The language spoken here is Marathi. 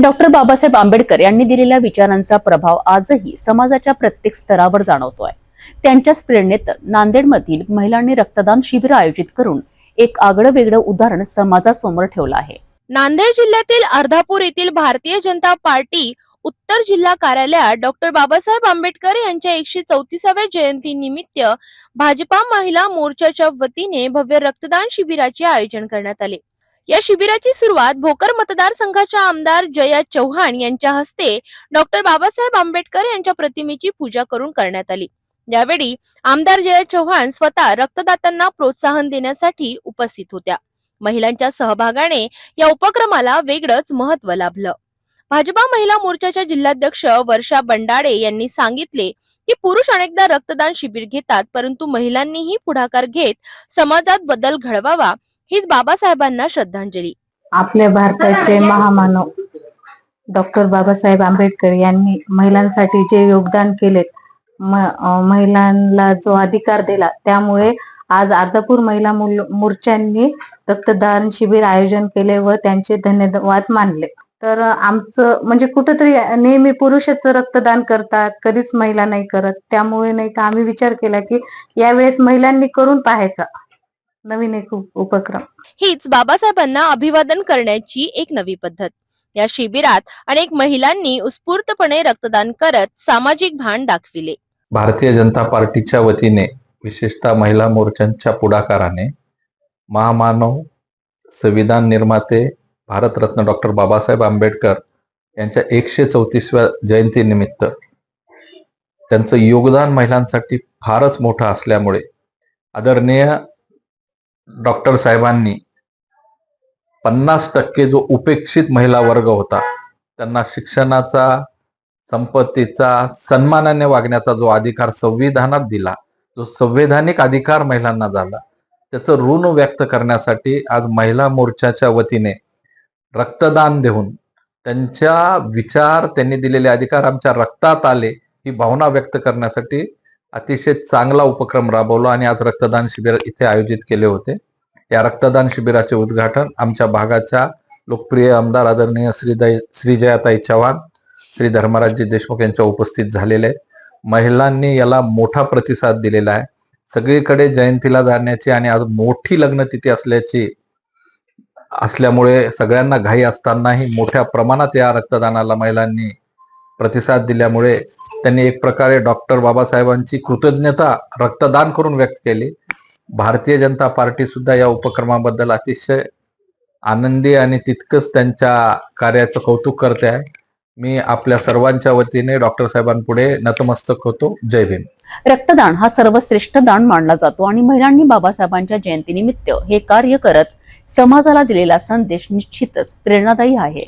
डॉक्टर बाबासाहेब आंबेडकर यांनी दिलेल्या विचारांचा प्रभाव आजही समाजाच्या प्रत्येक स्तरावर जाणवतोय. त्यांच्याच प्रेरणेत नांदेडमधील महिलांनी रक्तदान शिबिर आयोजित करून एक आगळं वेगळं उदाहरण समाजासमोर ठेवलं आहे. नांदेड जिल्ह्यातील अर्धापूर येथील भारतीय जनता पार्टी उत्तर जिल्हा कार्यालयात डॉक्टर बाबासाहेब आंबेडकर यांच्या एकशे चौतीसाव्या जयंती निमित्त भाजपा महिला मोर्चाच्या वतीने भव्य रक्तदान शिबिराचे आयोजन करण्यात आले. या शिबिराची सुरुवात भोकर मतदारसंघाच्या आमदार जया चव्हाण यांच्या हस्ते डॉक्टर बाबासाहेब आंबेडकर यांच्या प्रतिमेची पूजा करून करण्यात आली. यावेळी आमदार जया चव्हाण स्वतः रक्तदात्यांना प्रोत्साहन देण्यासाठी उपस्थित होत्या. महिलांच्या सहभागाने या उपक्रमाला वेगळंच महत्त्व लाभलं. भाजपा महिला मोर्चाच्या जिल्हाध्यक्ष वर्षा बंडाळे यांनी सांगितले की पुरुष अनेकदा रक्तदान शिबिर घेतात परंतु महिलांनीही पुढाकार घेत समाजात बदल घडवावा हीच बाबासाहेबांना श्रद्धांजली. आपल्या भारताचे महामानव डॉक्टर बाबासाहेब आंबेडकर यांनी महिलांसाठी जे योगदान केले महिलांना जो अधिकार दिला त्यामुळे आज अर्धापूर महिला मोर्चांनी रक्तदान शिबिर आयोजन केले व त्यांचे धन्यवाद मानले. तर आमचं म्हणजे कुठंतरी नेहमी पुरुषच रक्तदान करतात कधीच महिला नाही करत त्यामुळे नाही तर आम्ही विचार केला की यावेळेस महिलांनी करून पाहायचा. नवीन एक उप- उपक्रम. हीच बाबासाहेबांना अभिवादन करण्याची एक नवी पद्धत. या शिबिरात अनेक महिलांनी उत्स्फूर्तपणे रक्तदान करत सामाजिक भान दाखविले. भारतीय जनता पार्टीच्या वतीने विशेषतः महिला मोर्चांच्या पुढाकाराने महामानव संविधान निर्माते भारतरत्न डॉक्टर बाबासाहेब आंबेडकर यांच्या एकशे चौतीसव्या जयंतीनिमित्त त्यांचं योगदान महिलांसाठी फारच मोठं असल्यामुळे आदरणीय डॉक्टर साहेबांनी पन्नास टक्के जो उपेक्षित महिला वर्ग होता त्यांना शिक्षणाचा संपत्तीचा सन्मानाने वागण्याचा जो अधिकार संविधानात दिला जो संवैधानिक अधिकार महिलांना झाला त्याचं ऋण व्यक्त करण्यासाठी आज महिला मोर्चाच्या वतीने रक्तदान देऊन त्यांच्या विचार त्यांनी दिलेले अधिकार आमच्या रक्तात आले ही भावना व्यक्त करण्यासाठी अतिशय चांगला उपक्रम राबवला आणि आज रक्तदान शिबिर इथे आयोजित केले होते या रक्तदान शिबिराचे उद्घाटन आमच्या भागाच्या लोकप्रिय आमदार आदरणीय श्रीदाई श्रीजयाताई चव्हाण श्री धर्मराजजी देशमुख यांच्या उपस्थित झालेले आहे. महिलांनी याला मोठा प्रतिसाद दिलेला आहे सगळीकडे जयंतीला जाण्याची आणि आज मोठी लग्न तिथी असल्याची असल्यामुळे सगळ्यांना घाई असतानाही मोठ्या प्रमाणात या रक्तदानाला महिलांनी प्रतिसाद दिल्यामुळे त्यांनी एक प्रकारे डॉक्टर बाबासाहेबांची कृतज्ञता रक्तदान करून व्यक्त केली. भारतीय जनता पार्टी सुद्धा या उपक्रमाबद्दल अतिशय आनंदी आणि तितकंच त्यांच्या कार्याचं कौतुक करते आहे. मी आपल्या सर्वांच्या वतीने डॉक्टर साहेबांपुढे नतमस्तक होतो. जय भीम. रक्तदान हा सर्वश्रेष्ठ दान मानला जातो आणि महिलांनी बाबासाहेबांच्या जयंतीनिमित्त हे कार्य करत समाजाला दिलेला संदेश निश्चितच प्रेरणादायी आहे.